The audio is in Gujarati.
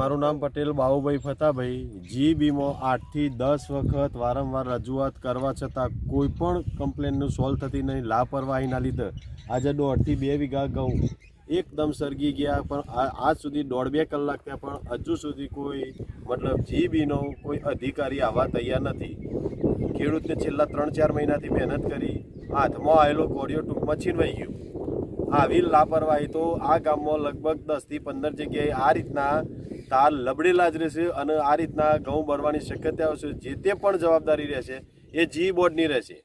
મારું નામ પટેલ બાહુભાઈ ફતાભાઈ. જીબીમાં આઠથી દસ વખત વારંવાર રજૂઆત કરવા છતાં કોઈ પણ કમ્પ્લેનનું સોલ્વ થતી નહીં, લાપરવાહીના લીધે. આજે દોઢથી બે વીઘા ઘઉં એકદમ સરગી ગયા, પણ આજ સુધી દોઢ બે કલાક થયા, પણ હજુ સુધી કોઈ મતલબ જીબીનો કોઈ અધિકારી આવવા તૈયાર નથી. ખેડૂતને છેલ્લા ત્રણ ચાર મહિનાથી મહેનત કરી, હાથમાં આવેલો કોડિયો ટૂંકમાં છીનવાઈ ગયો. આવી લાપરવાહી તો આ ગામમાં લગભગ દસથી પંદર જગ્યાએ આ રીતના તાર લબડેલા જ રહેશે અને આ રીતના ઘઉં બળવાની શક્યતાઓ છે, જે તે પણ જવાબદારી રહેશે, એ જી બોર્ડની રહેશે.